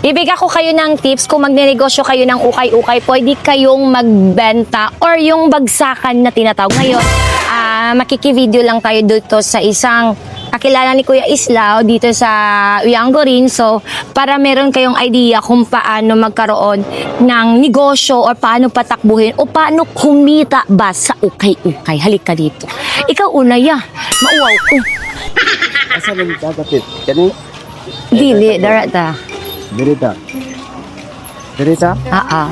Bibigyan ko kayo ng tips kung magnenegosyo kayo ng ukay-ukay, pwede kayong magbenta or yung bagsakan na tinatawag ngayon. Ah, makikivideo lang tayo dito sa isang kakilala ni Kuya Islao dito sa Uyangorin. So, para meron kayong idea kung paano magkaroon ng negosyo or paano patakbuhin o paano kumita ba sa ukay-ukay. Halika dito. Ikaw una ya. Mauwaw ko. Asa lang dagapit? Kani? Dili, darata. Dirita. Dirita? Ah, ah.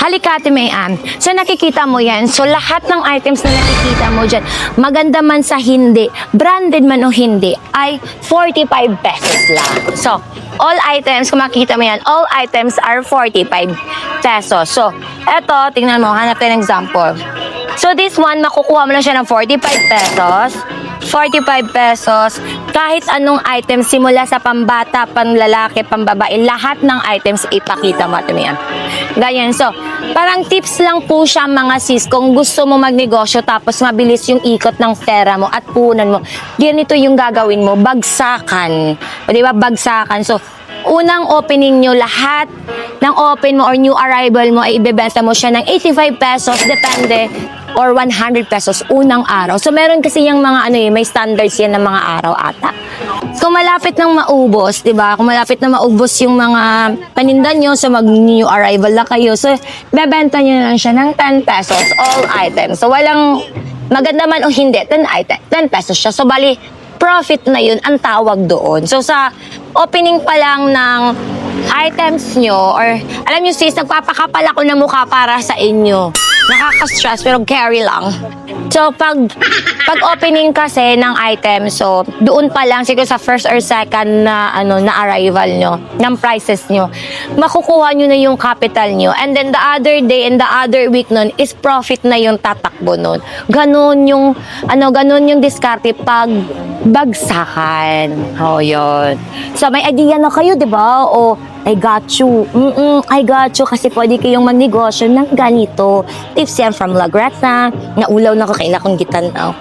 Halika, Ate Mayan. So, nakikita mo yan. So, lahat ng items na nakikita mo dyan, maganda man sa hindi, branded man o hindi, ay 45 pesos lang. So, all items, kung makikita mo yan, all items are 45 pesos. So, eto, tingnan mo, hanap tayo ng example. So, this one, makukuha mo lang siya ng 45 pesos. 45 pesos. Kahit anong item, simula sa pambata, panlalaki, pambabae, lahat ng items ipakita mo. Ate Mian. Ganyan. So, parang tips lang po siya mga sis kung gusto mo magnegosyo tapos mabilis yung ikot ng pera mo at punan mo. Ganito yung gagawin mo, bagsakan. O, di ba? Bagsakan. So, unang opening nyo, lahat ng open mo or new arrival mo ay ibebenta mo siya ng 85 pesos, depende, or 100 pesos unang araw. So, meron kasi yung mga ano eh, may standards yan ng mga araw ata. Kung malapit nang maubos, di ba? Kung malapit na maubos yung mga paninda nyo, so mag-new arrival na kayo. So, bebenta na lang siya ng 10 pesos, all items. So, walang maganda man o hindi, 10 item, 10 pesos siya. So, bali, profit na yun ang tawag doon. So, sa opening pa lang ng items nyo, or alam nyo sis, nagpapakapal ako ng mukha para sa inyo. Nakaka-stress, pero carry lang. So, pag, pag opening kasi ng item, so, doon pa lang, siguro sa first or second na, ano, na arrival nyo, ng prices nyo, makukuha nyo na yung capital nyo. And then, the other day and the other week nun, is profit na yung tatakbo nun. Ganon yung, ano, ganon yung diskarte pag bagsakan. Oh, yun. So, may idea na kayo, di ba? O, I got you. Mm-mm, I got you. Kasi pwede kayong magnegosyo ng ganito. Tips yan from La Greta. Naulaw na ko kay nakong gitan. Oh.